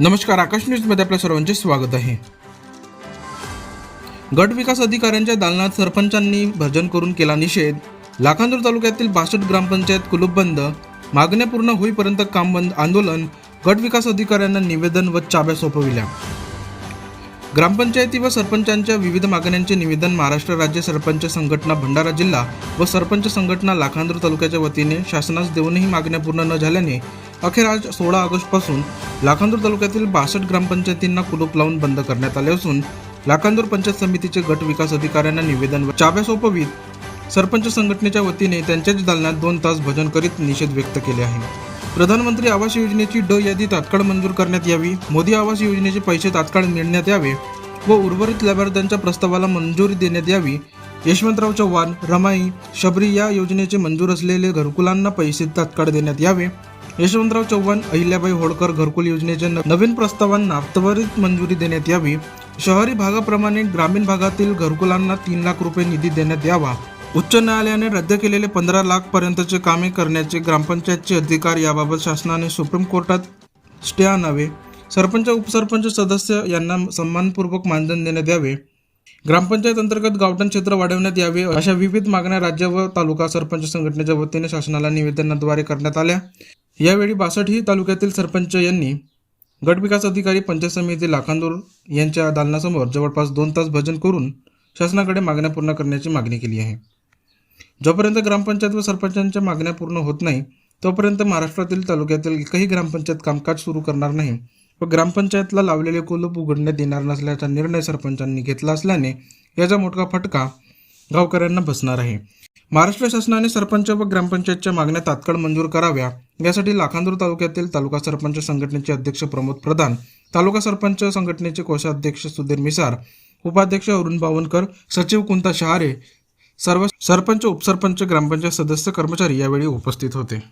नमस्कार आकाश न्यूजमध्ये आपल्या सर्वांचे स्वागत आहे. गट विकास अधिकाऱ्यांच्या दालनात सरपंचांनी भजन करून केला निषेध. लाखांदूर तालुक्यातील बासष्ट ग्रामपंचायत कुलूप बंद. मागण्या पूर्ण होईपर्यंत काम बंद आंदोलन गट विकास अधिकाऱ्यांना निवेदन व चाब्या सोपविल्या. ग्रामपंचायती व सरपंचांच्या विविध मागण्यांचे निवेदन महाराष्ट्र राज्य सरपंच संघटना भंडारा जिल्हा व सरपंच संघटना लाखांदूर तालुक्याच्या वतीने शासनास देऊनही मागण्या पूर्ण न झाल्याने अखेर आज सोळा ऑगस्टपासून लाखांदूर तालुक्यातील बासष्ट ग्रामपंचायतींना कुलूप लावून बंद करण्यात आले असून लाखांदूर पंचायत समितीचे गट विकास अधिकाऱ्यांना निवेदन व चाब्या सोपवीत सरपंच संघटनेच्या वतीने त्यांच्याच दालनात दोन तास भजन करीत निषेध व्यक्त केले आहे. प्रधानमंत्री आवास योजनेची ड यादी तात्काळ मंजूर करण्यात यावी मोदी आवास योजनेचे पैसे तात्काळ मिळण्यात यावे व उर्वरित लाभार्थ्यांच्या प्रस्तावाला मंजुरी देण्यात यावी. यशवंतराव चव्हाण रमाई शबरी या योजनेचे मंजूर असलेले घरकुलांना पैसे तात्काळ देण्यात यावे. यशवंतराव चव्हाण अहिल्याबाई होळकर घरकुल योजनेच्या नवीन प्रस्तावांना त्वरित मंजुरी देण्यात यावी. शहरी भागाप्रमाणे ग्रामीण भागातील घरकुलांना तीन लाख रुपये निधी देण्यात यावा. उच्च न्यायालयाने रद्द केलेले पंधरा लाख पर्यंतचे कामे करण्याचे ग्रामपंचायतचे अधिकार याबाबत शासनाने सुप्रीम कोर्टात स्टे आणावे. सरपंच उपसरपंच सदस्य यांना सन्मानपूर्वक मानधन देण्यात यावे. ग्रामपंचायत अंतर्गत गावठाण क्षेत्र वाढवण्यात यावे अशा विविध मागण्या राज्य व तालुका सरपंच संघटनेच्या वतीने शासनाला निवेदनाद्वारे करण्यात आल्या. यावेळी बासठही तालुक्यातील सरपंच यांनी गटविकास अधिकारी पंचायत समिती लाखांदूर यांच्या दालनासमोर जवळपास दोन तास भजन करून शासनाकडे मागण्या पूर्ण करण्याची मागणी केली आहे. जोपर्यंत ग्रामपंचायत व सरपंचांच्या मागण्या पूर्ण होत नाही तोपर्यंत महाराष्ट्रातील तालुक्यातील एकही ग्रामपंचायत कामकाज सुरू करणार नाही व ग्रामपंचायतला लावलेले कुलूप उघडण्यात येणार नसल्याचा निर्णय सरपंचांनी घेतला असल्याने याचा मोठा फटका गावकऱ्यांना बसणार आहे. महाराष्ट्र शासनाने सरपंच व ग्रामपंचायतच्या मागण्या तात्काळ मंजूर कराव्या यासाठी लाखांदूर तालुक्यातील तालुका सरपंच संघटनेचे अध्यक्ष प्रमोद प्रधान तालुका सरपंच संघटनेचे कोषाध्यक्ष सुधीर मिसार उपाध्यक्ष अरुण बावनकर सचिव कुंता शहारे सर्व सरपंच उपसरपंच ग्रामपंचायत सदस्य कर्मचारी यावेळी उपस्थित होते.